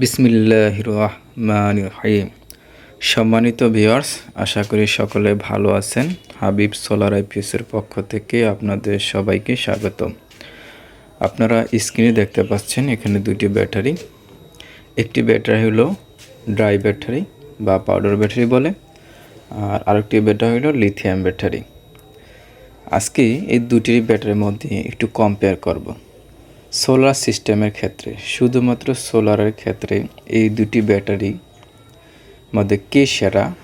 বিসমিল্লাহ রহমান রহিম সম্মানিত ভিউয়ার্স, আশা করি সকলে ভালো আছেন। হাবিব সোলার আইপিএসের পক্ষ থেকে আপনাদের সবাইকে স্বাগতম। আপনারা স্ক্রিনে দেখতে পাচ্ছেন এখানে দুটি ব্যাটারি। একটি ব্যাটারি হলো ড্রাই ব্যাটারি বা পাউডার ব্যাটারি বলে, আর আরেকটি ব্যাটারি হলো লিথিয়াম ব্যাটারি। আজকে এই দুটির ব্যাটারির মধ্যে একটু কম্পেয়ার করব। সোলার সিস্টেমের ক্ষেত্রে, শুধুমাত্র সোলারের ক্ষেত্রে এই দুটি ব্যাটারি মধ্যে কে সেরা,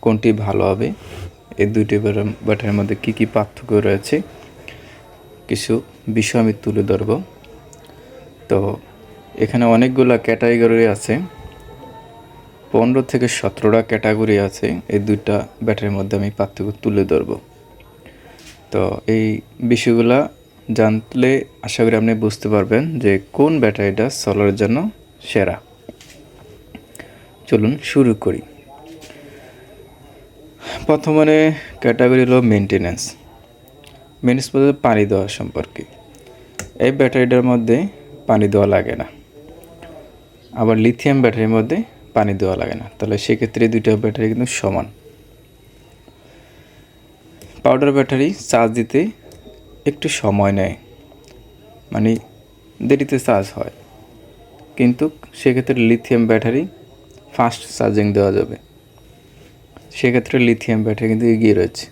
কোনটি ভালো হবে, এই দুটি ব্যাটা- ব্যাটারির মধ্যে কী কী পার্থক্য রয়েছে, কিছু বিষয় আমি তুলে ধরব। তো, এখানে অনেকগুলো ক্যাটাগরি আছে, পনেরো থেকে সতেরোটা ক্যাটাগরি আছে, এই দুইটা ব্যাটারির মধ্যে আমি পার্থক্য তুলে ধরব। তো, এই বিষয়গুলা জানলে আশা করি আপনি বুঝতে পারবেন যে কোন ব্যাটারিটা সোলারের জন্য সেরা। চলুন শুরু করি। প্রথমে ক্যাটাগরি হলো মেনটেনেন্স মেনটেন্স বলতে পানি দেওয়া সম্পর্কে। এই ব্যাটারিটার মধ্যে পানি দেওয়া লাগে না। আবার লিথিয়াম ব্যাটারির মধ্যে পানি দেওয়া লাগে না। তাহলে সেক্ষেত্রে দুইটা ব্যাটারি কিন্তু সমান। পাউডার ব্যাটারি চার্জ দিতে একটু সময় নেয়। মানে দেরিতে চার্জ হয়। কিন্তু সেক্ষেত্রে লিথিয়াম ব্যাটারি ফাস্ট চার্জিং দেওয়া যাবে। সেক্ষেত্রে লিথিয়াম ব্যাটারি কিন্তু এগিয়ে রয়েছে।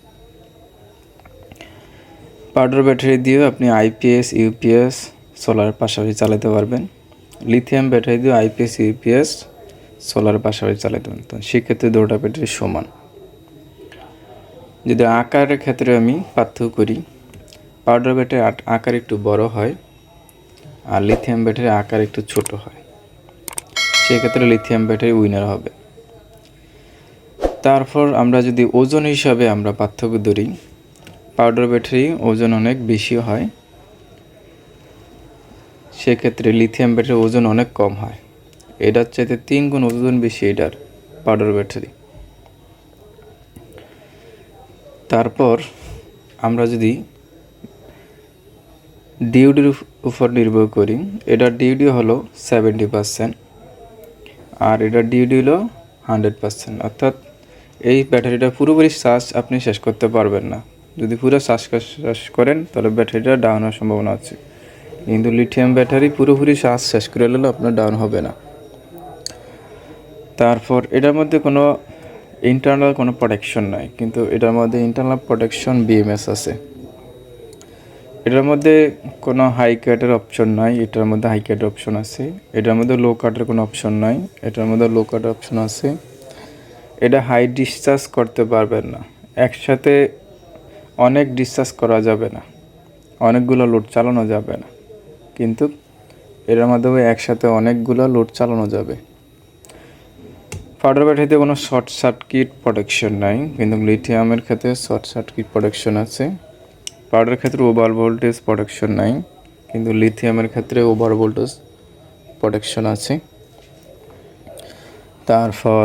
পাউডার ব্যাটারি দিয়েও আপনি আইপিএস ইউপিএস সোলার পাশাপাশি চালাতে পারবেন। লিথিয়াম ব্যাটারি দিয়েও আইপিএস ইউপিএস সোলার পাশাপাশি চালাতে পারবেন। তো সেক্ষেত্রে দুটো ব্যাটারি সমান। যদি আকারের ক্ষেত্রে আমি পার্থক্য করি পাউডার ব্যাটারি আকার একটু বড় হয় আর লিথিয়াম ব্যাটারি আকার একটু ছোট হয়। সেক্ষেত্রে লিথিয়াম ব্যাটারি উইনার হবে। তারপর আমরা যদি ওজন হিসাবে আমরা পার্থক্য ধরি, পাউডার ব্যাটারি ওজন অনেক বেশি হয়। সেক্ষেত্রে লিথিয়াম ব্যাটারির ওজন অনেক কম হয়। এটার চাইতে তিন গুণ ওজন বেশি এটার পাউডার ব্যাটারি। তারপর আমরা যদি ডিউডির উপর নির্ভর করি। এটার ডিউডি হলো সেভেন্টি পার্সেন্ট আর এটার ডিউডি হলো হান্ড্রেড পার্সেন্ট অর্থাৎ এই ব্যাটারিটা পুরোপুরি চার্জ আপনি শেষ করতে পারবেন না। যদি পুরো চার্জ শেষ করেন, তাহলে ব্যাটারিটা ডাউন হওয়ার সম্ভাবনা আছে। কিন্তু লিথিয়াম ব্যাটারি পুরোপুরি চার্জ শেষ করে নিলেও আপনার ডাউন হবে না। তারপর এটার মধ্যে কোনো ইন্টারনাল কোনো প্রোটেকশন নাই। কিন্তু এটার মধ্যে ইন্টারনাল প্রোটেকশন বিএমএস আছে। এটার মধ্যে কোনো হাই কাটের অপশন নাই, এটার মধ্যে হাই কাটের অপশন আছে। এটার মধ্যে লো কাটের কোনো অপশন নাই, এটার মধ্যে লো কাটের অপশন আছে। এটা হাই ডিসচার্জ করতে পারবেন না। একসাথে অনেক ডিসচার্জ করা যাবে না। অনেকগুলো লোড চালানো যাবে না। কিন্তু এটার মাধ্যমে একসাথে অনেকগুলো লোড চালানো যাবে। পাউডার ব্যাটারিতে কোনো শর্ট সার্কিট প্রোটেকশন নাই, কিন্তু লিথিয়ামের ক্ষেত্রে শর্ট সার্কিট প্রোটেকশন আছে। পাউডার ক্ষেত্রে ওভার ভোল্টেজ প্রোটেকশন নাই, কিন্তু লিথিয়ামের ক্ষেত্রে ওভার ভোল্টেজ প্রোটেকশন আছে। তারপর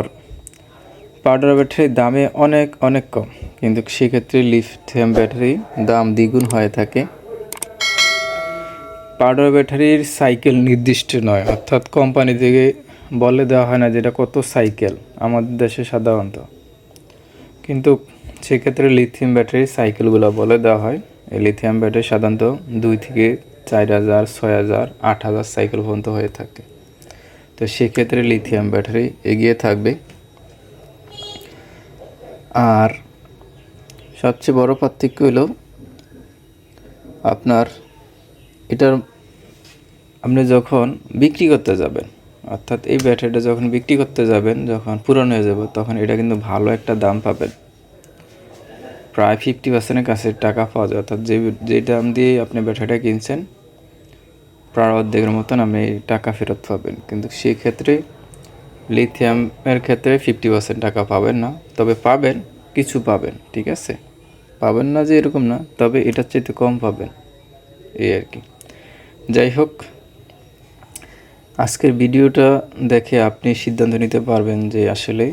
পাউডার ব্যাটারির দামে অনেক অনেক কম, কিন্তু সেক্ষেত্রে লিথিয়াম ব্যাটারি দাম দ্বিগুণ হয়ে থাকে। পাউডার ব্যাটারির সাইকেল নির্দিষ্ট নয়, অর্থাৎ কোম্পানি থেকে বলে দেওয়া হয় না যেটা কত সাইকেল আমাদের দেশে সাধারণত। কিন্তু সেক্ষেত্রে লিথিয়াম ব্যাটারির সাইকেলগুলো বলে দেওয়া হয়। লিথিয়াম ব্যাটারি সাধারণত দুই থেকে চার হাজার, ছয় হাজার, আট হাজার সাইকেল পর্যন্ত হয়ে থাকে। তো সেক্ষেত্রে লিথিয়াম ব্যাটারি এগিয়ে থাকবে। আর সবচেয়ে বড় পার্থক্য হলো আপনার এটার আপনি যখন বিক্রি করতে যাবেন, অর্থাৎ এই ব্যাটারিটা যখন বিক্রি করতে যাবেন, যখন পুরনো হয়ে যাবে, তখন এটা কিন্তু ভালো একটা দাম পাবেন। প্রায় ফিফটি পার্সেন্টের কাছে টাকা পাওয়া যায়। অর্থাৎ যে যে দাম দিয়ে আপনি ব্যাটারিটা কিনছেন, প্রায় অর্ধেকের মতন আপনি টাকা ফেরত পাবেন। কিন্তু সেই ক্ষেত্রে লিথিয়ামের ক্ষেত্রে ফিফটি পার্সেন্ট টাকা পাবেন না। তবে পাবেন, কিছু পাবেন, ঠিক আছে? পাবেন না যে এরকম না, তবে এটার চাইতে কম পাবেন, এই আর কি। যাই হোক, আজকের ভিডিওটা দেখে আপনি সিদ্ধান্ত নিতে পারবেন যে আসলে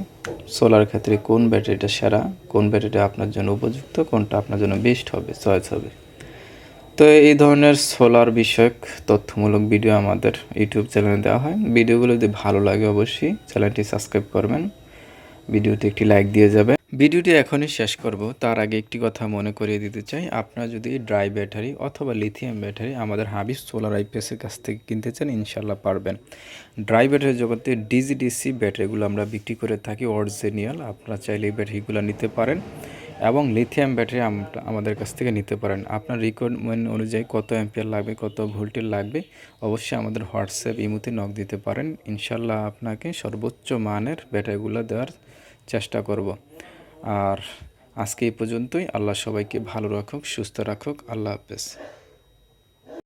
সোলার ক্ষেত্রে কোন ব্যাটারিটা সেরা, কোন ব্যাটারিটা আপনার জন্য উপযুক্ত, কোনটা আপনার জন্য বেস্ট হবে, চয়েস হবে। তো এই ধরনের সোলার বিষয়ক তথ্যমূলক ভিডিও আমাদের ইউটিউব চ্যানেলে দেওয়া হয়। ভিডিওগুলো যদি ভালো লাগে অবশ্যই চ্যানেলটি সাবস্ক্রাইব করবেন। ভিডিওতে একটি লাইক দিয়ে যাবেন। ভিডিওটি এখনই শেষ করব। তার আগে একটি কথা মনে করিয়ে দিতে চাই। আপনারা যদি ড্রাই ব্যাটারি অথবা লিথিয়াম ব্যাটারি আমাদের হাবিস সোলার আইপিএসের কাছ থেকে কিনতে চান ইনশাল্লাহ পারবেন। ড্রাই ব্যাটারি জগতে ডিজিডিসি ব্যাটারিগুলো আমরা বিক্রি করে থাকি অরিজিনিয়াল আপনারা চাইলে এই ব্যাটারিগুলো নিতে পারেন এবং লিথিয়াম ব্যাটারি আমাদের কাছ থেকে নিতে পারেন। আপনার রিকোয়ারমেন্ট অনুযায়ী কত অ্যাম্পিয়ার লাগবে, কত ভোল্টের লাগবে, অবশ্যই আমাদের হোয়াটসঅ্যাপ ইমুতে নক দিতে পারেন। ইনশাল্লাহ আপনাকে সর্বোচ্চ মানের ব্যাটারিগুলো দেওয়ার চেষ্টা করব। আর আজকে এই পর্যন্তই। আল্লাহ সবাইকে ভালো রাখুক সুস্থ রাখুক। আল্লাহ হাফেজ।